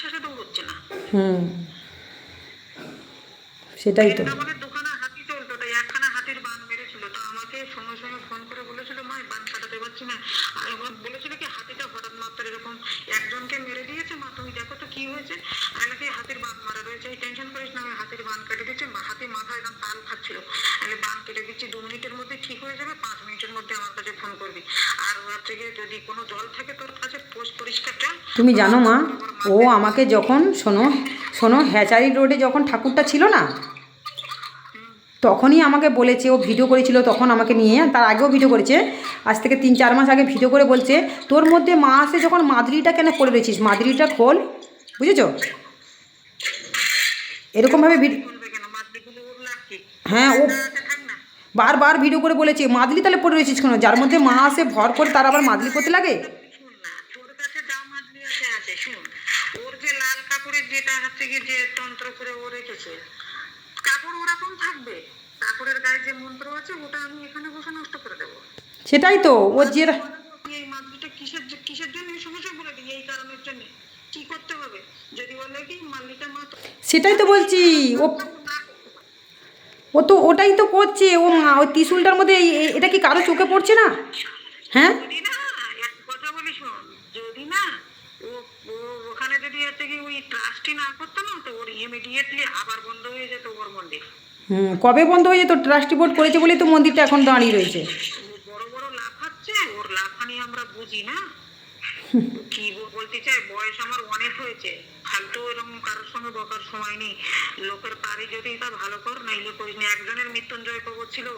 সেটা হচ্ছে না। হুম। সেটাই তো। আমাদের দোকানে হাতি চলতো তাই একখানা হাতির বান মেরেছিল। তো আমাকে সঙ্গে সঙ্গে ফোন করে বলেছিল মা বান কাটাতে পারছি না। আর আমার বলেছিল কি হাতিটা হঠাৎ মাত্র এরকম একজনকে মেরে দিয়েছে মা তুমি দেখো তো কি হয়েছে। আমি নাকি হাতির বান মারা রয়েছে এই টেনশন করিস না আমি হাতির বান কেটে দিচ্ছি। হাতি মাথা একদম তাল খাচ্ছিল। আমি বান কেটে দিচ্ছি দু মিনিটের মধ্যে ঠিক হয়ে যাবে পাঁচ মিনিটের মধ্যে আমার কাছে ফোন করবি। আর যদি কোনো জল থাকে তোর কাছে পোষ পরিষ্কার তুমি জানো মা ও আমাকে যখন শোনো শোনো, হ্যাচারি রোডে যখন ঠাকুরটা ছিল না, তখনই আমাকে বলেছে, ও ভিডিও করেছিল তখন আমাকে নিয়ে তার আগেও ভিডিও করেছে, আজ থেকে তিন চার মাস আগে ভিডিও করে বলছে, তোর মধ্যে মা আসে যখন মাদুরিটা কেন করে রয়েছিস মাদুরিটা খোল, বুঝেছ? এরকমভাবে ভিডিও হ্যাঁ ও বারবার ভিডিও করে বলেছে, মাদলি তাহলে পড়ে রয়েছিস কেন? যার মধ্যে মা আসে, ভর করে তার আবার মাদলি করতে লাগে শুন না তোর কাছে যা মাদলি আছে আছে শুন ওর যে কাপড়ের যেটা হচ্ছে কি যে তন্ত্র করে ও রেখেছে। কাপড় ওরকম থাকবে কাপড়ের গায়ে যে মন্ত্র আছে ওটা আমি এখানে বসে নষ্ট করে দেবো। সেটাই তো ও যে এই মাদলিটা কিসের কিসের জন্য এই সমস্যা বলে দিই এই কারণের জন্য কি করতে হবে? যদি বলে কি মাল্লিটা মা সেটাই তো বলছি ও। ও তো ওটাই তো করছে ও মা ওই ত্রিশুলটার মধ্যে এটা কি কারও চোখে পড়ছে না? হ্যাঁ? যদি না এক কথা বলি শোন যদি না ও ওখানে যদি হচ্ছে কি ওই ট্রাস্টই না করতো না তো ওর ইমিডিয়েটলি আবার বন্ধ হয়ে যেত ওর মন্দির। হুম কবে বন্ধ হয়ে যেত? ট্রাস্টি বোর্ড করেছে বলেই তো মন্দিরটা এখন দাঁড়িয়ে রয়েছে। বড় বড় লাফাচ্ছে ওর লাফানি আমরা বুঝি না। কি বলতে চাই বয়স আমার অনেক হয়েছে। ফালতু এরকম কারোর সঙ্গে বকার সময় নেই। লোকের পারি যদি তা ভালো কর নাইলে করিস না। একজনের মৃত্যুঞ্জয় কবর ছিল।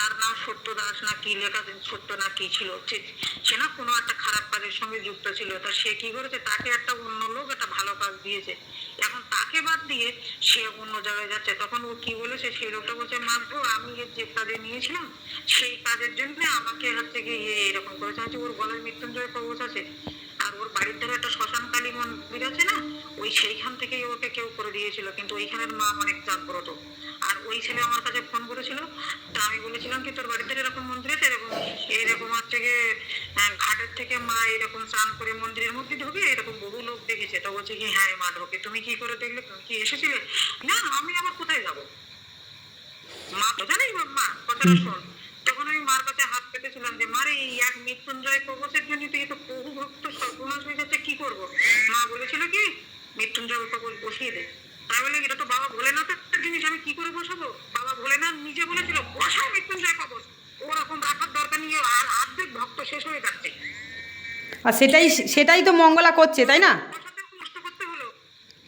তার নাম সত্য দাস না কি লেখা সত্য না কি ছিল? সে- সে না কোনো একটা খারাপ কাজের সঙ্গে যুক্ত ছিল। তা সে কি করেছে? তাকে একটা অন্য লোক একটা ভালো কাজ দিয়েছে। এখন তাকে বাদ দিয়ে সে অন্য জায়গায় যাচ্ছে। তখন ও কি বলেছে? সেই লোকটা বলছে মাত্র আমি যে কাজে নিয়েছিলাম, সেই কাজের জন্য আমাকে হচ্ছে কি এরকম করেছে। হচ্ছে ওর গলায় মৃত্যুঞ্জয় কবচ আছে। আর ওর বাড়ির ধারে একটা শ্মশান কালী মন্দির আছে না? ওই সেইখান থেকেই ওকে কেউ করে দিয়েছিল। কিন্তু ওইখানের মা অনেক জাগ্রত। আর ওই ছেলে আমার কাছে ফোন করেছিল বলেছিলাম কি তোর ধারে এরকম মন্দির আছে এরকম এইরকম হচ্ছে গিয়ে ঘাটের থেকে মা এরকম স্নান করে মন্দিরের মধ্যে ঢুকে এরকম বহু লোক দেখেছে। তো বলছে কি হ্যাঁ মা ঢোকে। তুমি কি করে দেখলে? তুমি কি এসেছিলে? না আমি আবার কোথায় যাব? মা তো জানিস মা কথাটা শোন। তখন আমি মার কাছে হাত পেতেছিলাম যে মারে এই এক মৃত্যুঞ্জয় কবচের জন্য তুই তো বহু ভক্ত সর্বনাশ হয়ে যাচ্ছে কি করব? মা বলেছিল কি মৃত্যুঞ্জয় কবচ বসিয়ে দে। তাই বলে এটা তো বাবা ভোলেনাথের জিনিস আমি কি করে বসাবো? বাবা ভোলেনাথ নিজে বলেছিল বসাও আর সেটাই সেটাই তো মঙ্গলা করছে তাই না? বসাতে করতে হলো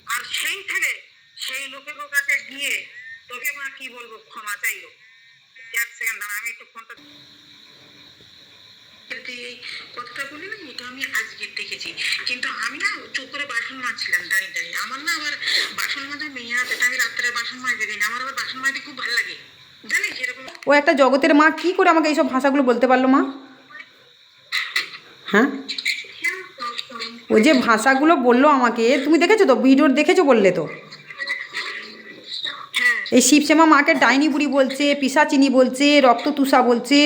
আর সেই থেকে সেই লোকের কাছে গিয়ে তোকে মা কি বলব ক্ষমা চাইলো। এক সেকেন্ড দাঁড়া আমি একটু ফোনটা এই কথাটা বলি না এটা আমি আজকে দেখেছি। কিন্তু আমি না চুপ করে বাসন মাজছিলাম দাঁড়িয়ে দাঁড়িয়ে আমার না আবার বাসন মাজা মেয়ে আছে আমি রাত্রে বাসন মাজতে দিই না আমার আবার বাসন মাজতে খুব ভালো লাগে। জানিস এরকম ও একটা জগতের মা কি করে আমাকে এইসব ভাষাগুলো বলতে পারল মা? হ্যাঁ? ও যে ভাষাগুলো বলল আমাকে তুমি দেখেছ তো? ভিডিও দেখেছ বললে তো? হ্যাঁ। এই শিবসেমা মাকে ডাইনি বুড়ি বলছে পিসাচিনি বলছে রক্ত তুষা বলছে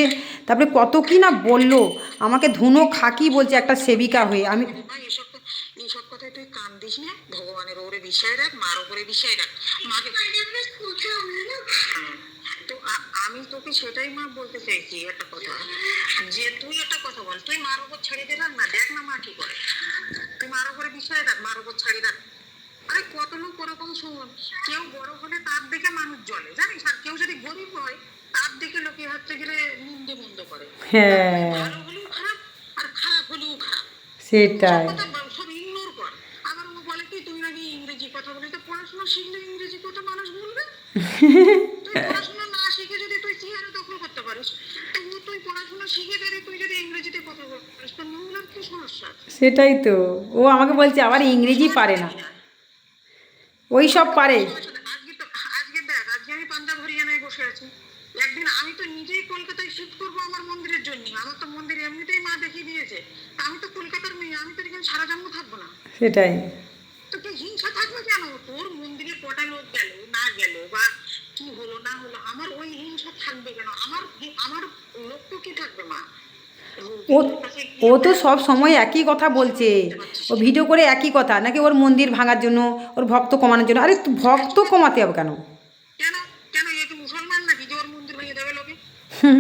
তারপরে কত কি না বলল? আমাকে ধুনো খাকি বলছে একটা সেবিকা হয়ে। আমি মা এসব ক- এইসব কথায় তুই কান দিস না? ভগবানের ওপরে বিশ্বাস রাখ মার ওপরে বিশ্বাস রাখ। মাকে তো আমি তোকে সেটাই মা বলতে চাইছি একটা কথা। যে তুই একটা কথা বল তুই মার ওপর ছেড়ে দে রাখ না দেখ না মা কি করে। তুই মার ওপরে বিশ্বাস রাখ মার ওপর ছেড়ে রাখ। আরে কত লোক ওরকম শোন কেউ বড় হলে তার দিকে মানুষ জ্বলে জানিস? আর কেউ যদি গরিব হয় তার দিকে লোকে হচ্ছে গেলে নিন্দে মন্দ করে। হ্যাঁ। ভালো হলেও খারাপ আর খারাপ হলেও খারাপ। সেটাই। সব ইগনোর কর। আবার ও বলে কি তুমি নাকি ইংরেজি কথা বলে? তো পড়াশোনা শিখলে ইংরেজি কথা মানুষ বলবে তুই পড়াশোনা না শিখে যদি তুই চেহারা দখল করতে পারিস তো ও তুই পড়াশোনা শিখে গেলে তুই যদি ইংরেজিতে কথা বলিস তো মহিলার কি সমস্যা সেটাই তো। ও আমাকে বলছে আবার ইংরেজি পারে না। ওই সব পারে। একদিন আমি তো নিজেই কলকাতায় শিফট করব আমার মন্দিরের জন্য। আমার তো মন্দির এমনিতেই মা দেখিয়ে দিয়েছে। আমি তো কলকাতার মেয়ে আমি তো এখানে সারা জন্ম থাকব না। সেটাই। তো হিংসা থাকবে কেন? তোর মন্দিরে কটা লোক গেল না গেল বা কি হলো না হলো আমার ওই হিংসা থাকবে কেন? আমার আমার লক্ষ্য কি থাকবে মা? ও ও তো সব সময় একই কথা বলছে। ও ভিডিও করে একই কথা নাকি ওর মন্দির ভাঙার জন্য ওর ভক্ত কমানোর জন্য? আরে ভক্ত কমাতে হবে কেন? কেন? কেন এ মুসলমান নাকি? যে ওর মন্দির ভেঙে দেবে লোকে? হুম।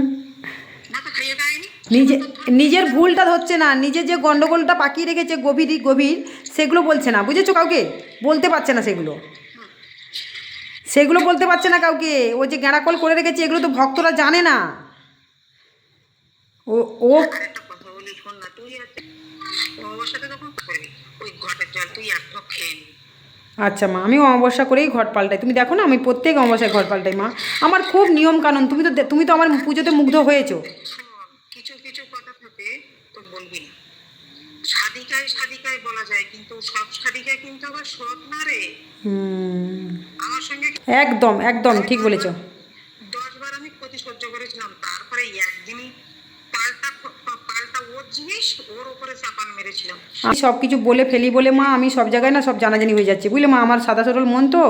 মাথা খাইয়ে দেয়নি? নিজে নিজের ভুলটা হচ্ছে না। নিজের যে গন্ডগোলটা পাকিয়ে রেখেছে গভীর গভীর সেগুলো বলছে না। বুঝেছ কাউকে? বলতে পারছে না সেগুলো। সেগুলো বলতে পারছে না কাউকে। ও যে গ্যাঁড়াকল করে রেখেছে, এগুলো তো ভক্তরা জানে না। ও আচ্ছা মা, আমিও অমাবস্যা করেই ঘট পাল্টাই। তুমি দেখো না, আমি প্রত্যেক অমাবস্যায় ঘট পাল্টাই, মা। আমার খুব নিয়ম কানুন তুমি তো তুমি তো আমার পুজোতে মুগ্ধ হয়েছো। কিছু কিছু কথা থাকে বলবি না। সাদিকায় সাদিকায় বলা যায় কিন্তু সব সাদিকায় কিন্তু আবার সৎ না রে। আমার সঙ্গে একদম একদম ঠিক বলেছ। দশ বার আমি ক্ষতি সহ্য করেছিলাম তারপরে একদিনই পাল্টা পাল্টা ওর জিনিস ওর উপরে চাপান মেরেছিলাম। আমি সব কিছু বলে ফেলি বলে মা আমি সব জায়গায় না সব জানাজানি হয়ে যাচ্ছে। বুঝলে মা আমার সাদা সরল মন তো?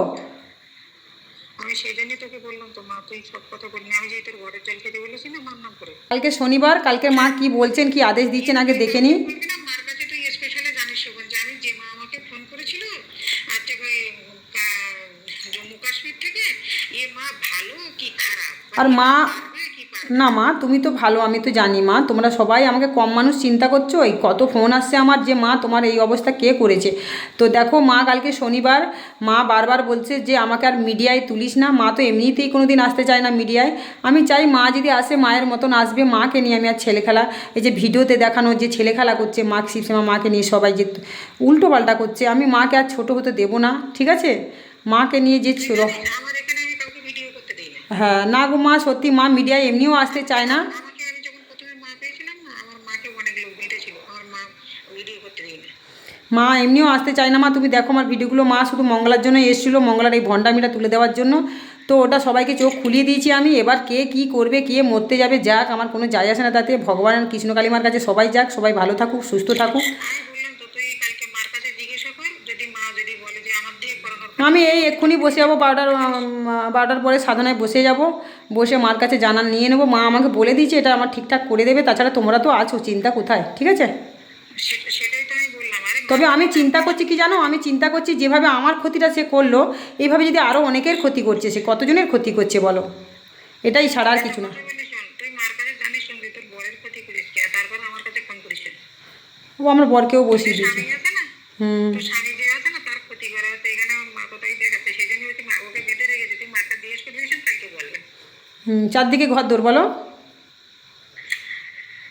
আমি সেই জন্যই তোকে বললাম তো মা তুই সব কথা বলিনি। আমি যে তোর খেতে বলেছি না মার নাম করে। কালকে শনিবার কালকে মা কি বলছেন কি আদেশ দিচ্ছেন আগে দেখে নিই বলবি না মার কাছে তুই স্পেশালি জানিস শোভন জানি যে মা আমাকে ফোন করেছিল আর থেকে ওই কা- জম্মু কাশ্মীর থেকে এ মা ভালো কি খারাপ আর মা, না মা, তুমি তো ভালো, আমি তো জানি মা, তোমরা সবাই আমাকে কম মানুষ চিন্তা করছ? এই কত ফোন আসছে আমার যে মা, তোমার এই অবস্থা কে করেছে? তো দেখো মা, কালকে শনিবার মা বারবার বলছে যে, আমাকে আর মিডিয়ায় তুলিস না। মা তো এমনিতেই কোনো দিন আসতে চায় না মিডিয়ায়। আমি চাই মা যদি আসে, মায়ের মতন আসবে, মাকে নিয়ে আমি আর ছেলে খেলা, এই যে ভিডিওতে দেখানো যে ছেলে খেলা করছে, মা, শিবসেমা মাকে নিয়ে সবাই যে উল্টো পাল্টা করছে, আমি মাকে আর ছোটো হতে দেবো না, ঠিক আছে? মাকে নিয়ে যে ছিল আমার এখানে আমি কাউকে ভিডিও করতে দিই না হ্যাঁ না গো মা সত্যি মা মিডিয়ায় এমনিও আসতে চায় না। মা এমনিও আসতে চায় না মা তুমি দেখো আমার ভিডিওগুলো মা শুধু মঙ্গলার জন্য এসেছিল মঙ্গলার এই ভণ্ডামিটা তুলে দেওয়ার জন্য। তো ওটা সবাইকে চোখ খুলিয়ে দিয়েছি আমি এবার কে কি করবে কে মরতে যাবে যাক আমার কোনো যায় আসে না তাতে ভগবানের কৃষ্ণকালীমার কাছে সবাই যাক সবাই ভালো থাকুক সুস্থ থাকুক আমি বললাম তো তুই কালকে মার কাছে জিজ্ঞাসা কর যদি মা যদি বলে যে আমার দিয়ে করানোর আমি এই এক্ষুনি বসে যাব বারোটার বারোটার পরে সাধনায় বসে যাব। বসে মার কাছে জানান নিয়ে নেব। মা আমাকে বলে দিয়েছে এটা আমার ঠিকঠাক করে দেবে। তাছাড়া তোমরা তো আছো চিন্তা কোথায়? ঠিক আছে? তবে আমি চিন্তা করছি কি জানো? আমি চিন্তা করছি যেভাবে আমার ক্ষতিটা সে করল এইভাবে যদি আরও অনেকের ক্ষতি করছে সে কতজনের ক্ষতি করছে বলো? এটাই ছাড়া আর কিছু না। ও আমার বরকেও বসিয়ে দিয়েছে। হুম তোর স্বামী যে আছে না তার ক্ষতি করা আছে এখানে আমার মা কোথায় দেখাচ্ছে সেই জন্য হচ্ছে মা ওকে বেঁধে রেখেছে তুই মাকে জিজ্ঞেস করে দিয়েছেন কালকে বলবেন হুম চারদিকে ঘর দৌড় বলো।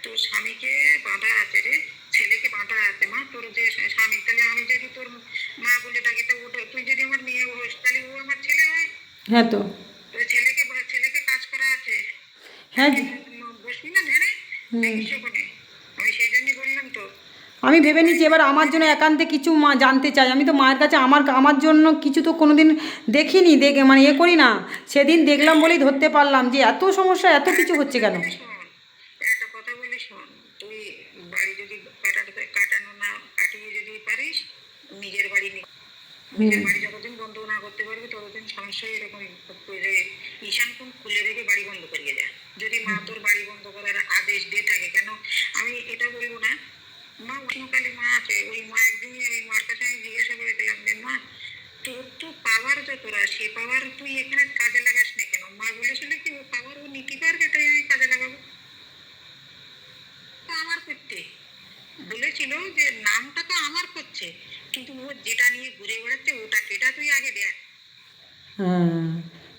তোর স্বামীকে বাঁধা আছে রে। ছেলেকে বাঁধা আছে মা তোর যে স্বামী তাহলে আমি যদি তোর মা বলে ডাকি তো ওটা তুই যদি আমার মেয়ে হোস তাহলে ও আমার ছেলে হয়? হ্যাঁ তো। ছেলেকে ছেলেকে কাজ করা আছে? হ্যাঁ। বসবি না ধ্যানে? দেখিস আমি সেই জন্যই বললাম তো। আমি ভেবে নিচ্ছি এবার আমার জন্য একান্তে কিছু মা জানতে চাই আমি তো মায়ের কাছে আমার আমার জন্য কিছু তো কোনোদিন দেখিনি দেখে মানে এ করি না। সেদিন দেখলাম বলেই ধরতে পারলাম যে এত সমস্যা এত কিছু হচ্ছে কেন? একটা কথা বলি শোন তুই বাড়ি যদি কাটানো না কাটিয়ে যদি পারিস নিজের বাড়ি নিজের বাড়ি যতদিন বন্ধ না করতে পারবি ততদিন সমস্যা এরকম করে ঈশান কোন খুলে রেখে বাড়ি বন্ধ করিয়ে যা যদি মা তোর বাড়ি বন্ধ করার আদেশ দিয়ে থাকে কেন? আমি এটা বলব না। মা মা আছে ওই মা একদিন ওই মার কাছে আমি জিজ্ঞাসা করেছিলাম যে মা তোর তো পাওয়ার যতটা সে পাওয়ার তুই এখানে কাজে লাগাস না কেন? মা বলেছিল কি ও পাওয়ার ও নিতে পারবে তাই আমি কাজে লাগাবো। তো আমার করতে। বলেছিল যে নামটা তো আমার করছে কিন্তু ও যেটা নিয়ে ঘুরে বেড়াচ্ছে ওটা সেটা তুই আগে দেখ।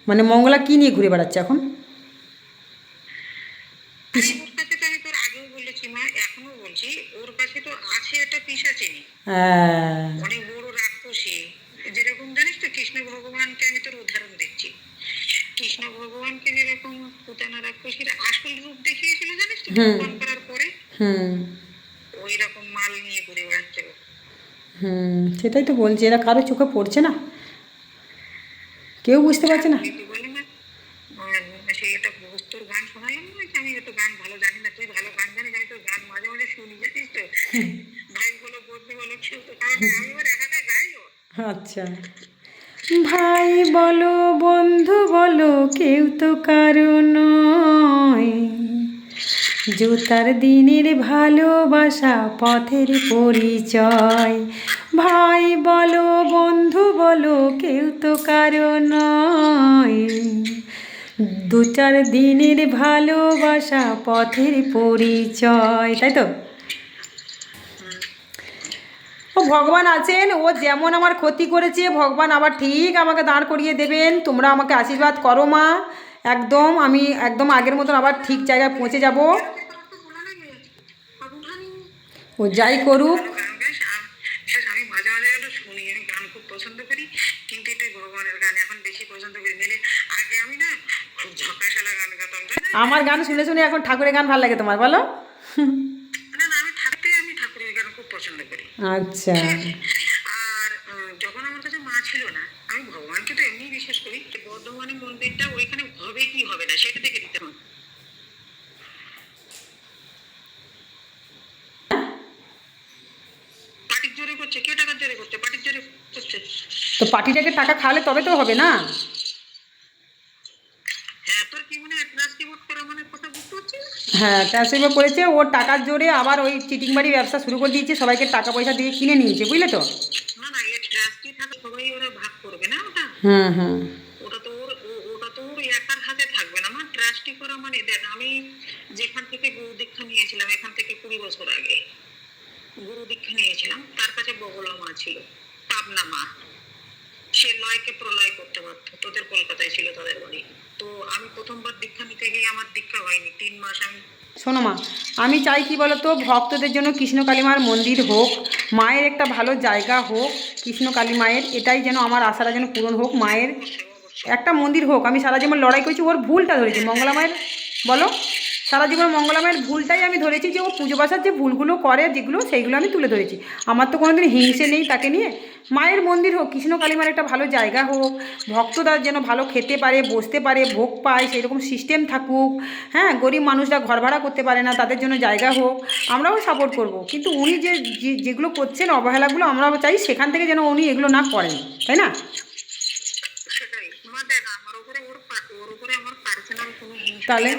মানে মঙ্গলা কি নিয়ে ঘুরে বেড়াচ্ছে এখন? আমি তোর আগেও বলেছি মা এখনও বলছি ওর কাছে তো আছে একটা পিসা চিনি। হ্যাঁ। অনেক বড় রাক্ষসী যেরকম জানিস তো কৃষ্ণ ভগবানকে আমি তোর উদাহরণ দিচ্ছি কৃষ্ণ ভগবানকে যেরকম পুতানা আসল রূপ দেখিয়েছিল জানিস তো। করার পরে? ওই রকম মাল নিয়ে ঘুরে বেড়াচ্ছে হুম সেটাই তো বলছি এরা কারও চোখে পড়ছে না? কেউ বুঝতে পারছে না? গান শোনালাম না আমি এত গান ভালো জানি না তুই ভালো গান জানিস আমি তো গান মাঝে মাঝে শুনি জানিস তো? ভাই বলো বন্ধু বলো কেউ তো কারণ আমি একা একা গাইও আচ্ছা। ভাই বলো, বন্ধু বলো, কেউ তো কারও নয়। জুতার দিনের ভালোবাসা, পথের পরিচয়। ভাই বলো, বন্ধু বলো, কেউ তো কারও নয়। দু চার দিনের ভালোবাসা, পথের পরিচয়, তাই তো ও ভগবান আছেন ও যেমন আমার ক্ষতি করেছে ভগবান আবার ঠিক আমাকে দাঁড় করিয়ে দেবেন। তোমরা আমাকে আশীর্বাদ করো মা। একদম আমি একদম আগের মতন আবার ঠিক জায়গায় পৌঁছে যাব। ও যাই করুক? আমার গান শুনে শুনে এখন ঠাকুরের গান ভালো লাগে তোমার বলো? পছন্দ করি আচ্ছা আর যখন আমার কাছে মা ছিল না আমি ভগবানকে তো এমনি বিশ্বাস করি যে বর্ধমানে মন্দিরটা ওইখানে হবে কি হবে না সেটা থেকে দিতে হবে। পাটির জোরে করছে কে টাকার জোরে করছে? পাটির জোরে করছে। তো পার্টিটাকে টাকা খাওয়ালে তবে তো হবে না হ্যাঁ তোর কি মনে হয় ট্রান্সক্রিপ্ট করা মানে কথা বুঝতে পারছিস না? হ্যাঁ ট্রান্সফার করেছে। ও টাকার জোরে আবার ওই চিটিংবাড়ি ব্যবসা শুরু করে দিয়েছে। সবাইকে টাকা পয়সা দিয়ে কিনে নিয়েছে বুঝলে তো? যেখান থেকে গুরু দীক্ষা নিয়েছিলাম এখান থেকে কুড়ি বছর আগে গুরু দীক্ষা নিয়েছিলাম তার কাছে বগলা মা ছিল পাবনা মা। সে লয়কে প্রলয় করতে পারতো তোদের কলকাতায় ছিল তাদের বাড়ি। তো আমি প্রথমবার দীক্ষা নিতে গিয়ে আমার দীক্ষা হয়নি তিন মাস আমি শোনো মা, আমি চাই কি বলতো, ভক্তদের জন্য কৃষ্ণ কালীমার মন্দির হোক, মায়ের একটা ভালো জায়গা হোক, কৃষ্ণ কালী মায়ের, এটাই যেন আমার আশাটা যেন পূরণ হোক, মায়ের একটা মন্দির হোক। আমি সারা জীবন লড়াই করেছি, ওর ভুলটা ধরেছি, মঙ্গলা মায়ের, বলো? সারা জীবন মঙ্গলা মায়ের ভুলটাই আমি ধরেছি যে ও পুজো বাসার যে ভুলগুলো করে যেগুলো, সেইগুলো আমি তুলে ধরেছি। আমার তো কোনোদিন হিংসে নেই তাকে নিয়ে। মায়ের মন্দির হোক কৃষ্ণ কালীমার একটা ভালো জায়গা হোক ভক্তরা যেন ভালো খেতে পারে বসতে পারে ভোগ পায় সেরকম সিস্টেম থাকুক হ্যাঁ গরিব মানুষরা ঘর ভাড়া করতে পারে না তাদের জন্য জায়গা হোক আমরাও সাপোর্ট করব। কিন্তু উনি যে যে- যেগুলো করছেন অবহেলাগুলো আমরাও চাই সেখান থেকে যেন উনি এগুলো না করেন তাই না? আমার আমার তাহলে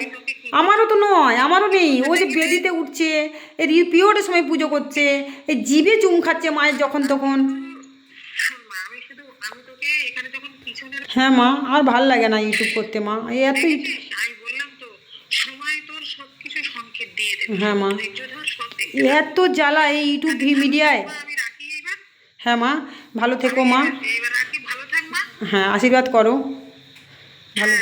আমারও তো নয় আমারও নেই। ও যে বেদিতে উঠছে এই পিরিয়ডের সময় পুজো করছে এই জিভে চুম খাচ্ছে মায়ের যখন তখন শোন মা, আমি শুধু আমি তোকে এখানে যখন পিছনের হ্যাঁ মা আর ভালো লাগে না ইউটিউব করতে মা। এই এত আমি বললাম তো সময় তোর সবকিছু সংকেত দিয়ে দেবে। হ্যাঁ, মা। এত জ্বালা এই ইউটিউব মিডিয়ায়। মা, রাখি এবার হ্যাঁ মা ভালো থেকো মা। এবার রাখি ভালো থাক মা। হ্যাঁ আশীর্বাদ করো। ভালো।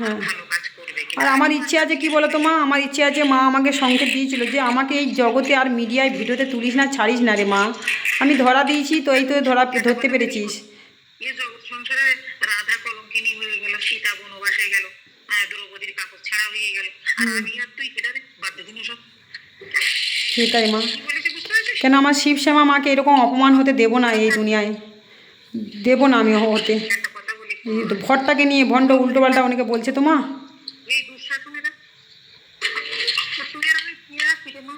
হ্যাঁ, আর আমার ইচ্ছে আছে কি বলো তো মা? আমার ইচ্ছে আছে মা আমাকে সংকেত দিয়েছিল যে আমাকে এই জগতে আর মিডিয়ায় ভিডিওতে তুলিস না ছাড়িস না রে মা। আমি ধরা দিয়েছি তো এই তো ধরা ধরতে পেরেছিস। সেটাই মা। কেন আমার শিবশ্যামা মাকে এরকম অপমান হতে দেবো না এই দুনিয়ায়? দেবো না আমি হতে। ভরটাকে নিয়ে ভণ্ড উল্টো পাল্টা অনেকে বলছে তো মা এই দুঃশাসনেরা তুই আর আমি কি আছি রে মা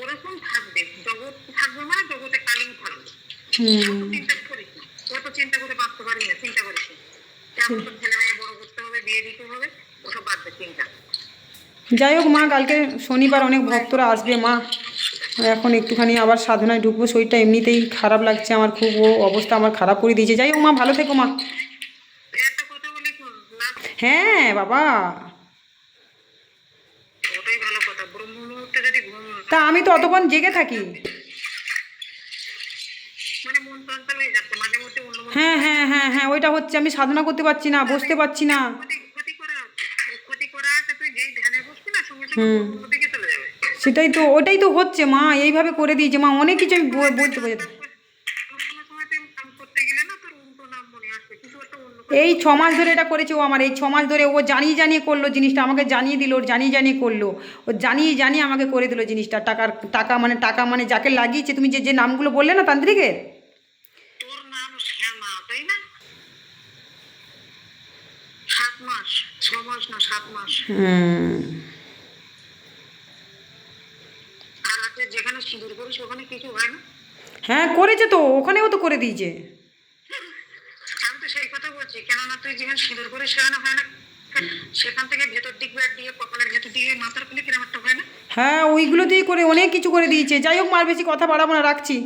ওরকম থাকবে জগৎ থাকবে মানে জগতে কালিও থাকবে হুম অত চিন্তা করিস না অত চিন্তা করে বাঁচতে পারি না চিন্তা করিস না কেমন ছেলে মেয়ে বড় করতে হবে বিয়ে দিতে হবে ওসব বাদ দে চিন্তা। যাই হোক মা কালকে শনিবার অনেক ভক্তরা আসবে মা। এখন একটুখানি আবার সাধনায় ঢুকবো শরীরটা এমনিতেই খারাপ লাগছে আমার খুব ও অবস্থা আমার খারাপ করে দিয়েছে। যাই হোক মা ভালো থেকো মা। হ্যাঁ বাবা। তা আমি তো অতক্ষণ জেগে থাকি। হয়ে হ্যাঁ হ্যাঁ হ্যাঁ ওইটা হচ্ছে, আমি সাধনা করতে পারছি না, বসতে পারছি না। হুম। সেটাই তো, ওটাই তো হচ্ছে, মা, এইভাবে করে দিয়েছে, মা, অনেক কিছু আমি বলতে পারি এই ছ মাস ধরে এটা করেছে ও আমার, এই ছ মাস ধরে ও জানিয়ে জানিয়ে করল জিনিসটা, আমাকে জানিয়ে দিল, ওর জানিয়ে জানিয়ে করল। ও জানিয়ে জানিয়ে আমাকে করে দিল জিনিসটা, টাকার, টাকা মানে টাকা মানে যাকে লাগিয়েছে, তুমি যে যে নামগুলো বললে না তান্ত্রিকের? তোর না সাত মাস ছ মাস না সাত মাস আর যেখানে সিঁদুর করিস ওখানে কিছু হয় না হ্যাঁ করেছে তো, ওখানেও তো করে দিয়েছে। আমি তো সেই কথা বলছি কেন না তুই যেখানে সিঁদুর করে সেখানে হয় না সেখান থেকে ভেতর দিক ব্যাট দিয়ে কপালের ভেতর দিকে মাথার খুলে হয় না হ্যাঁ ওইগুলো দিয়ে করে, অনেক কিছু করে দিয়েছে। যাই হোক, মার বেশি কথা বাড়াবো না, রাখছি।